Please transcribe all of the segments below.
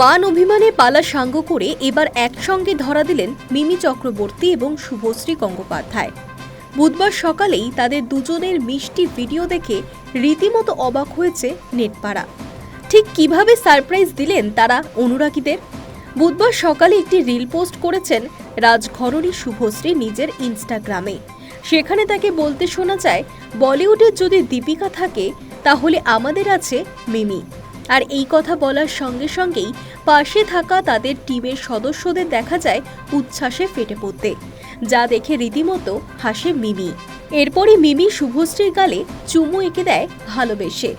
মান অভিমানে পালা সাঙ্গ করে এবার একসঙ্গে ধরা দিলেন মিমি চক্রবর্তী এবং শুভশ্রী গঙ্গোপাধ্যায়। বুধবার সকালেই তাদের দুজনের মিষ্টি ভিডিও দেখে রীতিমতো অবাক হয়েছে নেটপাড়া। ঠিক কীভাবে সারপ্রাইজ দিলেন তারা অনুরাগীদের? বুধবার সকালে একটি রিল পোস্ট করেছেন রাজঘরণী শুভশ্রী নিজের ইনস্টাগ্রামে। সেখানে তাকে বলতে শোনা যায়, বলিউডের যদি দীপিকা থাকে, তাহলে আমাদের আছে মিমি। আর এই কথা বলার সঙ্গে সঙ্গেই পাশে থাকা তাদের টিমের সদস্যদের দেখা যায় উচ্ছ্বাসে ফেটে পড়তে যা দেখে রীতিমতো হাসে মিমি। এরপরই মিমি শুভশ্রীর গালে চুমু এঁকে দেয় ভালোবেসে।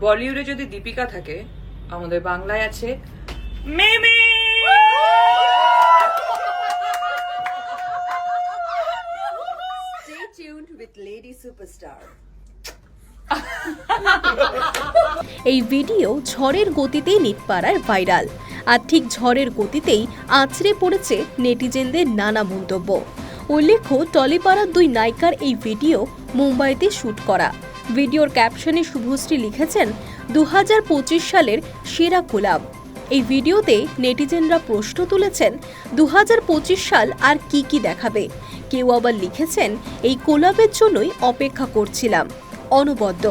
বলিউডে যদি দীপিকা থাকে আমাদের বাংলায় আছে মিমি! Stay tuned with Lady Superstar. এই ভিডিও ঝড়ের গতিতেই নেটপাড়ার ভাইরাল। আর ঠিক ঝড়ের গতিতেই আছড়ে পড়েছে নেটিজেনদের নানা মন্তব্য। উল্লেখ্য, টলিপাড়ার দুই নায়িকার এই ভিডিও মুম্বাইতে শ্যুট করা। ভিডিওর ক্যাপশনে শুভশ্রী লিখেছেন দু হাজার পঁচিশ সালের সেরা কোলাব। এই ভিডিওতে নেটিজেনরা প্রশ্ন তুলেছেন দু হাজার পঁচিশ সাল আর কি কি দেখাবে? কেউ আবার লিখেছেন, এই কোলাবের জন্যই অপেক্ষা করছিলাম। অনবদ্য।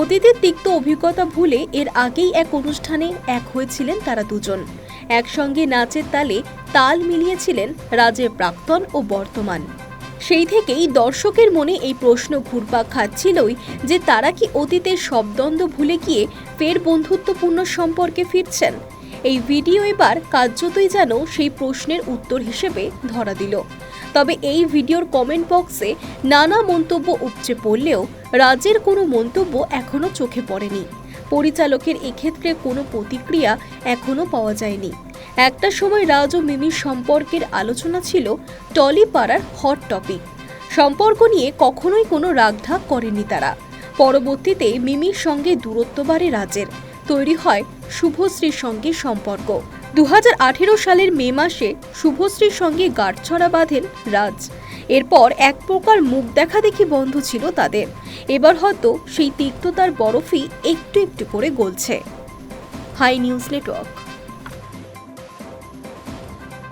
অতীতের তিক্ত অভিজ্ঞতা ভুলে এর আগেই এক অনুষ্ঠানে এক হয়েছিলেন তারা দুজন। একসঙ্গে নাচের তালে তাল মিলিয়েছিলেন রাজের প্রাক্তন ও বর্তমান। সেই থেকেই দর্শকের মনে এই প্রশ্ন ঘুরপাক খাচ্ছিলই যে তারা কি অতীতের সব দ্বন্দ্ব ভুলে গিয়ে ফের বন্ধুত্বপূর্ণ সম্পর্কে ফিরছেন? এই ভিডিও এবার কার্যতই যেন সেই প্রশ্নের উত্তর হিসেবে ধরা দিল। তবে এই ভিডিওর কমেন্ট বক্সে নানা মন্তব্য উপচে পড়লেও রাজের কোনো মন্তব্য এখনও চোখে পড়েনি। পরিচালকের এক্ষেত্রে কোনো প্রতিক্রিয়া এখনও পাওয়া যায়নি। একটা সময় রাজ ও মিমির সম্পর্কের আলোচনা ছিল টলি পাড়ার হট টপিক সম্পর্ক নিয়ে কখনোই কোনো রাগঢাক করেনি তারা। পরবর্তীতে মিমির সঙ্গে দূরত্ব বাড়ে রাজের তৈরি হয় শুভশ্রীর সঙ্গে সম্পর্ক। দু হাজার আঠেরো সালের মে মাসে শুভশ্রীর সঙ্গে গাঁটছড়া বাঁধেন রাজ। এরপর এক প্রকার মুখ দেখা দেখি বন্ধ ছিল তাদের। এবার হয়তো সেই তিক্ততার বরফই একটু একটু করে গলছে। High news network.